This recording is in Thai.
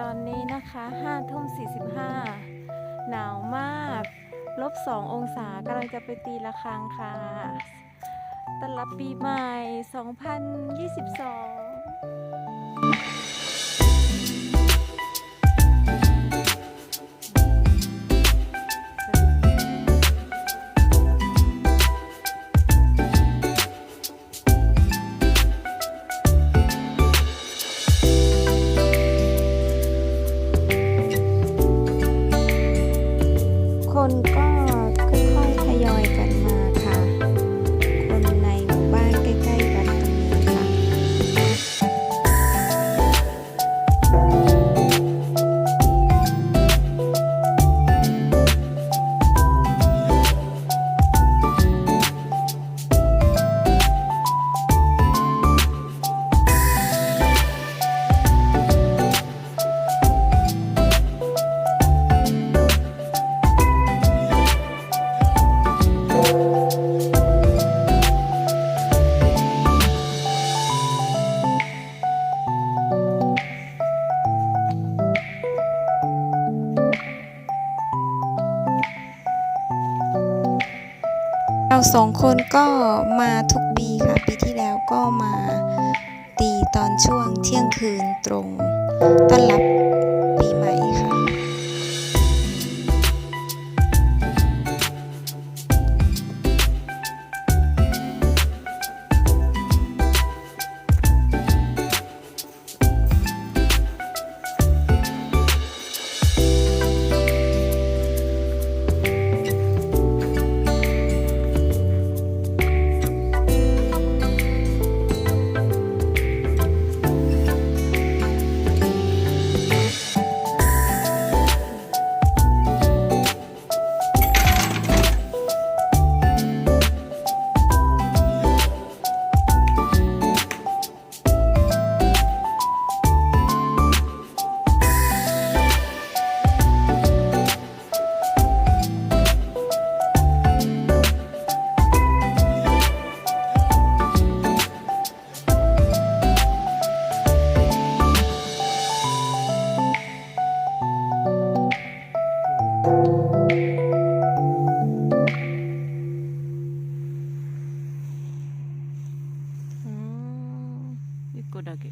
ตอนนี้นะคะ5ทุ่ม45 หนาวมาก ลบ 2 องศากำลังจะไปตีละครังค่ะต้อนรับปีใหม่ 2022 เราสองคนก็มาทุกปีค่ะ ปีที่แล้วก็มาตีตอนช่วงเที่ยงคืนตรง ต้อนรับ 不得给